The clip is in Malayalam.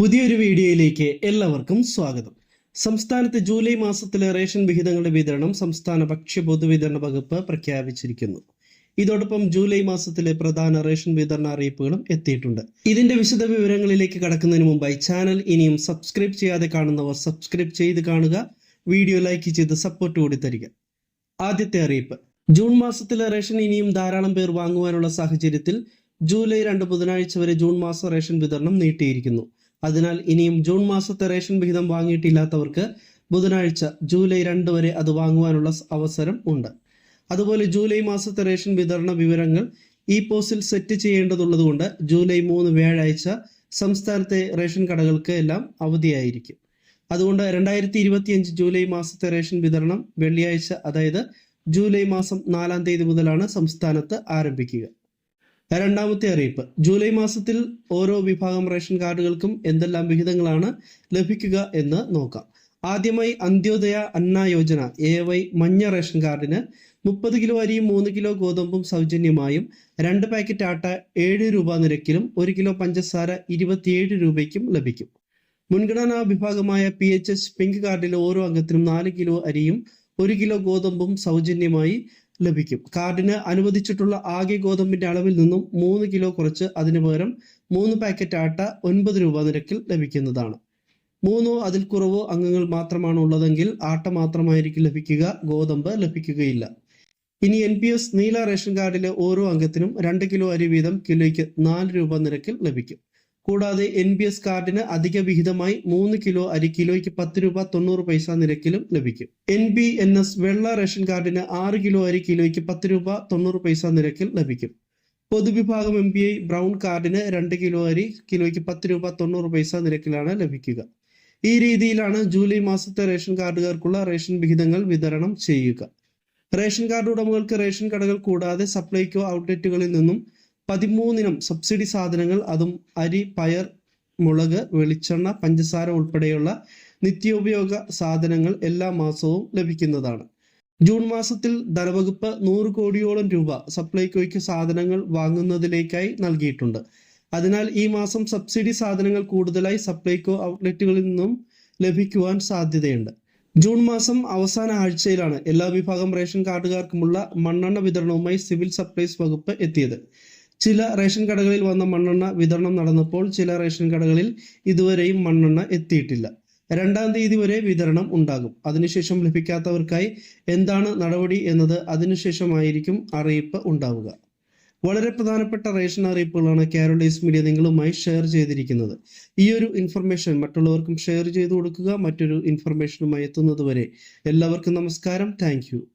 പുതിയൊരു വീഡിയോയിലേക്ക് എല്ലാവർക്കും സ്വാഗതം. സംസ്ഥാനത്ത് ജൂലൈ മാസത്തിലെ റേഷൻ വിഹിതങ്ങളുടെ വിതരണം സംസ്ഥാന ഭക്ഷ്യ പൊതുവിതരണ വകുപ്പ് പ്രഖ്യാപിച്ചിരിക്കുന്നു. ഇതോടൊപ്പം ജൂലൈ മാസത്തിലെ പ്രധാന റേഷൻ വിതരണ അറിയിപ്പുകളും എത്തിയിട്ടുണ്ട്. ഇതിന്റെ വിശദ വിവരങ്ങളിലേക്ക് കടക്കുന്നതിന് മുമ്പായി ചാനൽ ഇനിയും സബ്സ്ക്രൈബ് ചെയ്യാതെ കാണുന്നവർ സബ്സ്ക്രൈബ് ചെയ്ത് കാണുക വീഡിയോ ലൈക്ക് ചെയ്ത് സപ്പോർട്ട് കൂടി തരിക. ആദ്യത്തെ അറിയിപ്പ്. ജൂൺ മാസത്തിലെ റേഷൻ ഇനിയും ധാരാളം പേർ വാങ്ങുവാനുള്ള സാഹചര്യത്തിൽ ജൂലൈ രണ്ട് ബുധനാഴ്ച വരെ ജൂൺ മാസ റേഷൻ വിതരണം നീട്ടിയിരിക്കുന്നു. അതിനാൽ ഇനിയും ജൂൺ മാസത്തെ റേഷൻ വിഹിതം വാങ്ങിയിട്ടില്ലാത്തവർക്ക് ബുധനാഴ്ച ജൂലൈ രണ്ട് വരെ അത് വാങ്ങുവാനുള്ള അവസരം ഉണ്ട്. അതുപോലെ ജൂലൈ മാസത്തെ റേഷൻ വിതരണ വിവരങ്ങൾ ഈ പോസ്റ്റിൽ സെറ്റ് ചെയ്യേണ്ടതുള്ളതുകൊണ്ട് ജൂലൈ മൂന്ന് വ്യാഴാഴ്ച സംസ്ഥാനത്തെ റേഷൻ കടകൾക്ക് എല്ലാം അവധിയായിരിക്കും. അതുകൊണ്ട് രണ്ടായിരത്തി ഇരുപത്തിയഞ്ച് ജൂലൈ മാസത്തെ റേഷൻ വിതരണം വെള്ളിയാഴ്ച അതായത് ജൂലൈ മാസം നാലാം തീയതി മുതലാണ് സംസ്ഥാനത്ത് ആരംഭിക്കുക. രണ്ടാമത്തെ അറിയിപ്പ്. ജൂലൈ മാസത്തിൽ ഓരോ വിഭാഗം റേഷൻ കാർഡുകൾക്കും എന്തെല്ലാം വിഹിതങ്ങളാണ് ലഭിക്കുക എന്ന് നോക്കാം. ആദ്യമായി അന്ത്യോദയ അന്ന യോജന എ വൈ മഞ്ഞ റേഷൻ കാർഡിന് മുപ്പത് കിലോ അരിയും മൂന്ന് കിലോ ഗോതമ്പും സൗജന്യമായും രണ്ട് പാക്കറ്റ് ആട്ട ഏഴ് രൂപ നിരക്കിലും ഒരു കിലോ പഞ്ചസാര ഇരുപത്തിയേഴ് രൂപയ്ക്കും ലഭിക്കും. മുൻഗണനാ വിഭാഗമായ പി എച്ച് എസ് പിങ്ക് കാർഡിലെ ഓരോ അംഗത്തിനും നാല് കിലോ അരിയും ഒരു കിലോ ഗോതമ്പും സൗജന്യമായി ലഭിക്കും. കാർഡിന് അനുവദിച്ചിട്ടുള്ള ആകെ ഗോതമ്പിന്റെ അളവിൽ നിന്നും മൂന്ന് കിലോ കുറച്ച് അതിനു പകരം മൂന്ന് പാക്കറ്റ് ആട്ട ഒൻപത് രൂപ നിരക്കിൽ ലഭിക്കുന്നതാണ്. മൂന്നോ അതിൽ കുറവോ അംഗങ്ങൾ മാത്രമാണ് ഉള്ളതെങ്കിൽ ആട്ട മാത്രമായിരിക്കും ലഭിക്കുക ഗോതമ്പ് ലഭിക്കുകയില്ല. ഇനി എൻ പി എസ് നീല റേഷൻ കാർഡിലെ ഓരോ അംഗത്തിനും രണ്ട് കിലോ അരി വീതം കിലോയ്ക്ക് നാല് രൂപ നിരക്കിൽ ലഭിക്കും. കൂടാതെ എൻ ബി എസ് കാർഡിന് അധിക വിഹിതമായി മൂന്ന് കിലോ അരി കിലോയ്ക്ക് പത്ത് രൂപ തൊണ്ണൂറ് പൈസ നിരക്കിലും ലഭിക്കും. എൻ ബി എൻ എസ് വെള്ള റേഷൻ കാർഡിന് ആറ് കിലോ അരി കിലോയ്ക്ക് പത്ത് രൂപ തൊണ്ണൂറ് പൈസ നിരക്കിൽ ലഭിക്കും. പൊതുവിഭാഗം എം ബി ഐ ബ്രൗൺ കാർഡിന് രണ്ട് കിലോ അരി കിലോയ്ക്ക് പത്ത് രൂപ തൊണ്ണൂറ് പൈസ നിരക്കിലാണ് ലഭിക്കുക. ഈ രീതിയിലാണ് ജൂലൈ മാസത്തെ റേഷൻ കാർഡുകാർക്കുള്ള റേഷൻ വിഹിതങ്ങൾ വിതരണം ചെയ്യുക. റേഷൻ കാർഡ് ഉടമകൾക്ക് റേഷൻ കടകൾ കൂടാതെ സപ്ലൈകോ ഔട്ട്ലെറ്റുകളിൽ നിന്നും പതിമൂന്നിനം സബ്സിഡി സാധനങ്ങൾ അതും അരി പയർ മുളക് വെളിച്ചെണ്ണ പഞ്ചസാര ഉൾപ്പെടെയുള്ള നിത്യോപയോഗ സാധനങ്ങൾ എല്ലാ മാസവും ലഭിക്കുന്നതാണ്. ജൂൺ മാസത്തിൽ ധനവകുപ്പ് നൂറ് കോടിയോളം രൂപ സപ്ലൈകോയ്ക്ക് സാധനങ്ങൾ വാങ്ങുന്നതിലേക്കായി നൽകിയിട്ടുണ്ട്. അതിനാൽ ഈ മാസം സബ്സിഡി സാധനങ്ങൾ കൂടുതലായി സപ്ലൈകോ ഔട്ട്ലെറ്റുകളിൽ നിന്നും ലഭിക്കുവാൻ സാധ്യതയുണ്ട്. ജൂൺ മാസം അവസാന ആഴ്ചയിലാണ് എല്ലാ വിഭാഗം റേഷൻ കാർഡുകാർക്കുമുള്ള മണ്ണെണ്ണ വിതരണവുമായി സിവിൽ സപ്ലൈസ് വകുപ്പ് എത്തിയത്. ചില റേഷൻ കടകളിൽ വന്ന മണ്ണെണ്ണ വിതരണം നടന്നപ്പോൾ ചില റേഷൻ കടകളിൽ ഇതുവരെയും മണ്ണെണ്ണ എത്തിയിട്ടില്ല. രണ്ടാം തീയതി വരെ വിതരണം ഉണ്ടാകും. അതിനുശേഷം ലഭിക്കാത്തവർക്കായി എന്താണ് നടപടി എന്നത് അതിനുശേഷമായിരിക്കും അറിയിപ്പ് ഉണ്ടാവുക. വളരെ പ്രധാനപ്പെട്ട റേഷൻ അറിയിപ്പുകളാണ് കാരോളൈസ് മീഡിയ നിങ്ങളുമായി ഷെയർ ചെയ്തിരിക്കുന്നത്. ഈ ഒരു ഇൻഫർമേഷൻ മറ്റുള്ളവർക്കും ഷെയർ ചെയ്തു കൊടുക്കുക. മറ്റൊരു ഇൻഫർമേഷനുമായി എത്തുന്നത് വരെ എല്ലാവർക്കും നമസ്കാരം. താങ്ക്